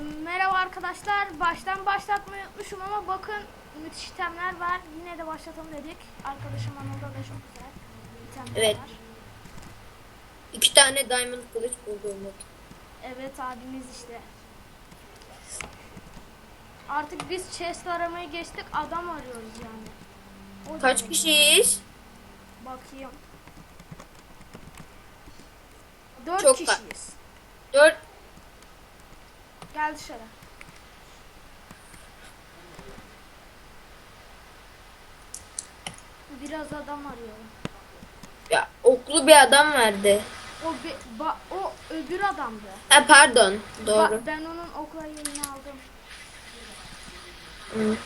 Merhaba arkadaşlar. Baştan başlatmayı unutmuşum ama bakın müthiş itemler var. Yine de başlatalım dedik. Arkadaşım Anıl'da da çok güzel itemler Evet. var. İki tane diamond kılıç buldum. Evet abimiz işte. Artık biz chest aramaya geçtik. Adam arıyoruz yani. O Kaç demek. kişiyiz? Bakayım. Dört Çok kişiyiz. Dört. Gel dışarı. Biraz adam arıyorum. Ya oklu bir adam verdi. O be- ba- o öbür adamdı. Ha pardon. Doğru. Ba- ben onun okla yerini aldım. Hı.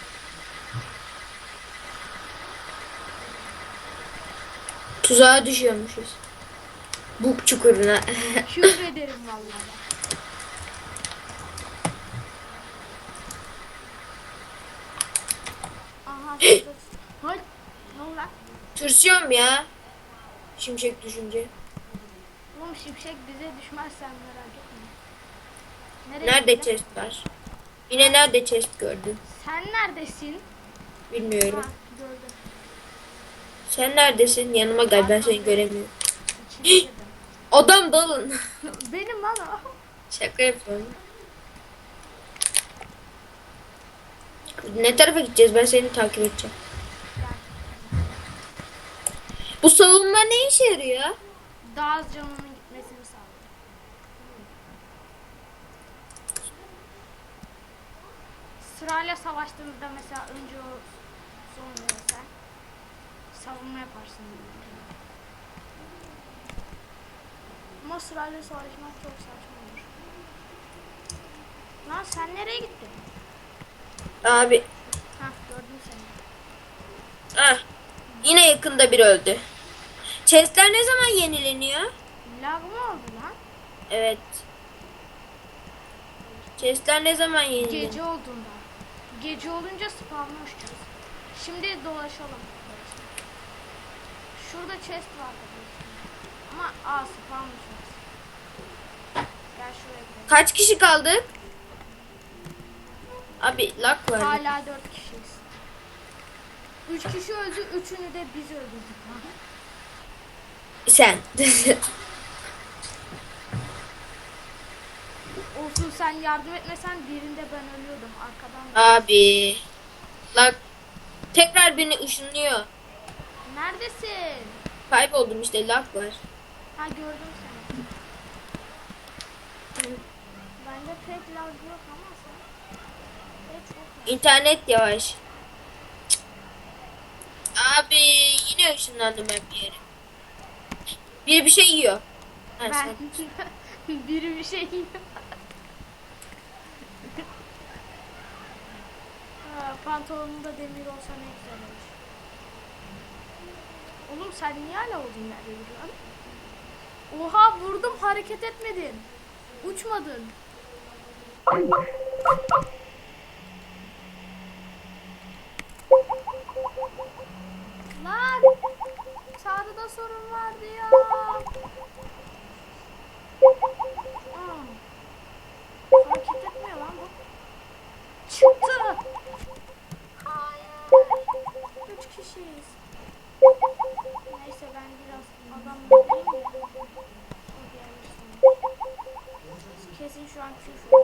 Tuzağa düşüyormuşuz. Buk çukuruna. Küfür ederim vallahi. Aha. şurada- Hay. Ne oldu lan? Tırsıyorum ya. Şimşek düşünce. Oğlum şimşek bize düşmezsen merak etme. Nereye Nerede gittin? chest var? Yine nerede chest gördün? Sen neredesin? Bilmiyorum. Ha, gördüm. Sen neredesin? Yanıma gel ben seni göremiyorum. Adam dalın. Benim lan o. Şaka yapıyorum. Ne tarafa gideceğiz? Ben seni takip edeceğim. Bu savunma ne işe yarıyor? Daha az canının gitmesini sağlıyor. Sırayla savaştığınızda mesela önce o sonra sen savunma yaparsın. Ama sırayla savaşmak çok saçma olur. Lan sen nereye gittin? Abi. Hah gördüm seni. Ah. Yine yakında bir öldü. Chestler ne zaman yenileniyor? Lag mı oldu lan? Evet. Chestler ne zaman yenileniyor? Gece olduğunda. Gece olunca spawn'a uçacağız. Şimdi dolaşalım. Şurada chest var. Ama aa spawn uçacağız. Gel şuraya gidelim. Kaç kişi kaldık? Abi lak var. Hala dört kişiyiz. Üç kişi öldü, üçünü de biz öldürdük. lan. Sen. Olsun sen yardım etmesen birinde ben ölüyordum arkadan. Abi. Lak. Tekrar beni ışınlıyor. Neredesin? Kayboldum işte lak var. Ha gördüm seni. Bende pek lag yok ama sen. Pek çok var. İnternet yavaş. Cık. Abi yine ışınlandım ben bir yere. Biri bir şey yiyor. Ha, Ben sen. biri bir şey yiyor. Pantolonunda demir olsa ne güzel olur. Oğlum sen niye hala olduğun yerde duruyorsun? Oha vurdum hareket etmedin. Uçmadın. Lan! Çağrıda sorun vardı ya. Aa. Hareket etmiyor. Çıktı. Hayır. Üç kişiyiz. Neyse ben biraz adam. O gelirsin. Kesin şu an küfür.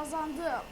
Kazandım.